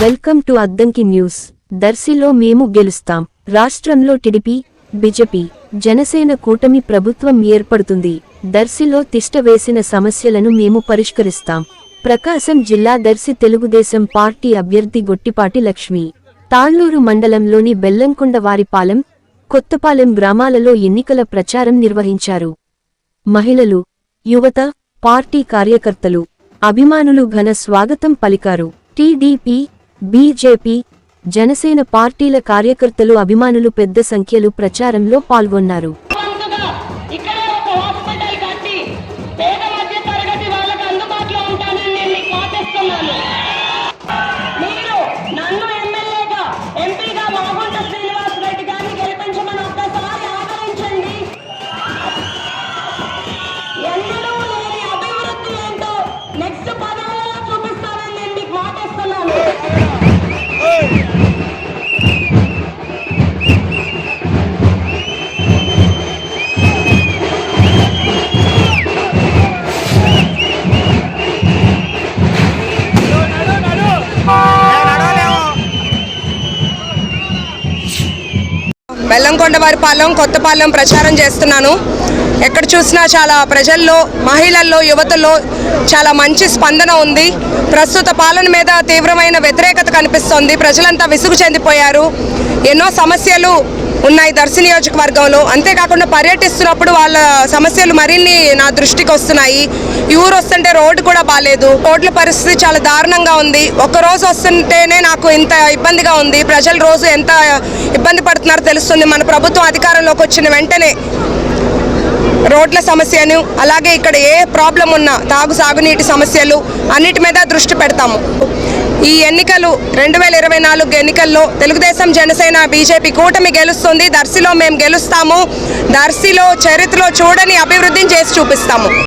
Welcome to Addanki news. దర్శిలో మేము గెలుస్తాం. రాష్ట్రంలో టిడిపి బిజెపి జనసేన కూటమి ప్రభుత్వం ఏర్పడుతుంది. దర్శిలో తిష్ట వేసిన సమస్యలను మేము పరిష్కరిస్తాం. ప్రకాశం జిల్లా దర్శి తెలుగుదేశం పార్టీ అభ్యర్థి గొట్టిపాటి లక్ష్మి. తాళ్ళూరు మండలంలోని బెల్లంకొండ వారిపాలెం కొత్తపాలెం గ్రామాలలో ఎన్నికల ప్రచారం నిర్వహించారు. మహిళలు యువత పార్టీ కార్యకర్తలు అభిమానులు ఘన స్వాగతం పలికారు. టీడీపీ బీజేపీ జనసేన పార్టీల కార్యకర్తలు అభిమానులు పెద్ద సంఖ్యలో ప్రచారంలో పాల్గొన్నారు. బెల్లంకొండ కొత్తపాలెం ప్రచారం చేస్తున్నాను. ఎక్కడ చూసినా చాలా ప్రజల్లో మహిళల్లో యువతలో చాలా మంచి స్పందన ఉంది. ప్రస్తుత పాలన మీద తీవ్రమైన వ్యతిరేకత కనిపిస్తోంది. ప్రజలంతా విసుగు చెందిపోయారు. ఎన్నో సమస్యలు ఉన్నాయి. దర్శి నియోజకవర్గంలో. అంతేకాకుండా పర్యటిస్తున్నప్పుడు వాళ్ళ సమస్యలు మరిన్ని నా దృష్టికి వస్తున్నాయి. ఈ ఊరు వస్తుంటే రోడ్డు కూడా బాగాలేదు రోడ్ల పరిస్థితి చాలా దారుణంగా ఉంది. ఒక రోజు వస్తుంటేనే నాకు ఇంత ఇబ్బందిగా ఉంది. ప్రజలు రోజు ఎంత ఇబ్బంది పడుతున్నారో తెలుస్తుంది. మన ప్రభుత్వం అధికారంలోకి వచ్చిన వెంటనే రోడ్ల సమస్యను అలాగే ఇక్కడ ఏ ప్రాబ్లం ఉన్నా తాగు సాగునీటి సమస్యలు అన్నిటి మీద దృష్టి పెడతాము. ఈ ఎన్నికలు రెండు వేల ఇరవై నాలుగు ఎన్నికల్లో తెలుగుదేశం జనసేన బీజేపీ కూటమి గెలుస్తుంది. దర్శిలో మేము గెలుస్తాము. దర్శిలో చరిత్రలో చూడని అభివృద్ధిని చేసి చూపిస్తాము.